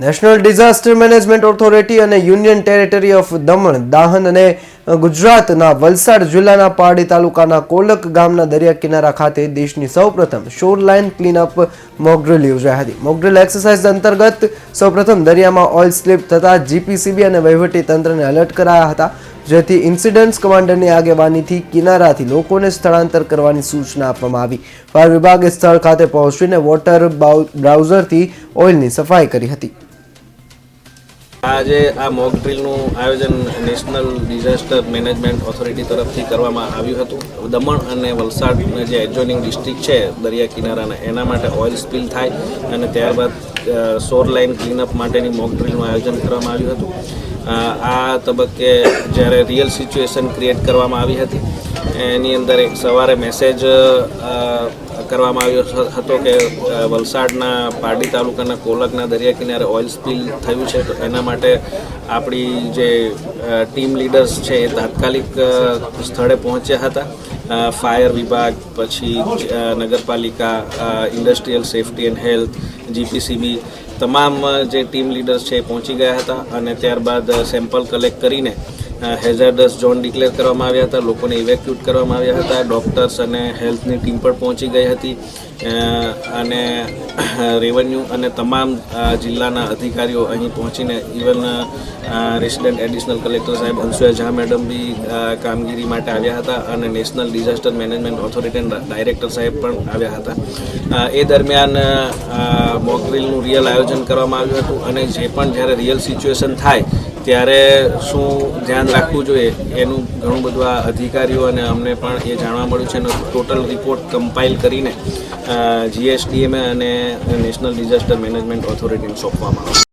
National disaster management authority અને union territory of Daman, દાહન અને ગુજરાતના વલસાડ જિલ્લાના પારડી તાલુકાના કોલક ગામના દરિયા કિનારા ખાતે દેશની સૌપ્રથમ શોરલાઇન ક્લીનઅપ મોકડ્રીલ યોજાઈ હતી. મોકડ્રીલ એક્સરસાઇઝ અંતર્ગત સૌપ્રથમ દરિયામાં ઓઇલ સ્લીપ થતાં જીપીસીબી અને વહીવટી તંત્રને એલર્ટ કરાયા હતા, જેથી ઇન્સિડન્ટ્સ કમાન્ડરની આગેવાનીથી કિનારાથી લોકોને સ્થળાંતર કરવાની સૂચના આપવામાં આવી. ફાયર વિભાગે સ્થળ ખાતે પહોંચીને વોટર બ્રાઉઝરથી ઓઇલની સફાઈ કરી હતી. આજે આ મોક ડ્રીલનું આયોજન નેશનલ ડિઝાસ્ટર મેનેજમેન્ટ ઓથોરિટી તરફથી કરવામાં આવ્યું હતું. દમણ અને વલસાડના જે એડજોઇનિંગ ડિસ્ટ્રિક્ટ છે, દરિયા કિનારાના, એના માટે ઓઇલ સ્પિલ થાય અને ત્યારબાદ સોર લાઇન ક્લીનઅપ માટેની મોક ડ્રીલનું આયોજન કરવામાં આવ્યું હતું. આ તબક્કે જ્યારે રિયલ સિચ્યુએશન ક્રિએટ કરવામાં આવી હતી, એની અંદર એક સવારે મેસેજ કરવામાં આવ્યો હતો કે વલસાડના પારડી તાલુકાના કોલકના દરિયા કિનારે ઓઇલ સ્પીલ થયું છે, તો એના માટે આપણી જે ટીમ લીડર્સ છે એ તાત્કાલિક સ્થળે પહોંચ્યા હતા. ફાયર વિભાગ, પછી નગરપાલિકા industrial safety and health, GPCB, તમામ જે ટીમ લીડર્સ છે એ પહોંચી ગયા હતા અને ત્યારબાદ સેમ્પલ કલેક્ટ કરીને હેઝાર્ડસ ઝોન ડિક્લેર કરવામાં આવ્યા હતા, લોકોને ઇવેક્યુટ કરવામાં આવ્યા હતા ડોક્ટર્સ અને હેલ્થની ટીમ પણ પહોંચી ગઈ હતી અને રેવન્યુ અને તમામ જિલ્લાના અધિકારીઓ અહીં પહોંચીને ઇવન રેસિડેન્ટ એડિશનલ કલેક્ટર સાહેબ અંશુએ ઝા મેડમ બી કામગીરી માટે આવ્યા હતા અને નેશનલ ડિઝાસ્ટર મેનેજમેન્ટ ઓથોરિટીના ડાયરેક્ટર સાહેબ પણ આવ્યા હતા. એ દરમિયાન મોકડ્રીલનું રિયલ આયોજન કરવામાં આવ્યું હતું અને જે પણ જ્યારે રિયલ સિચ્યુએશન થાય ત્યારે શું ધ્યાન રાખવું જોઈએ? એનું ઘણું બધું આ અધિકારીઓ અને અમને પણ એ જાણવા મળ્યું છે અને ટોટલ રિપોર્ટ કમ્પાઇલ કરીને જીએસડીએમએ અને નેશનલ ડિઝાસ્ટર મેનેજમેન્ટ ઓથોરિટીને સોંપવામાં આવશે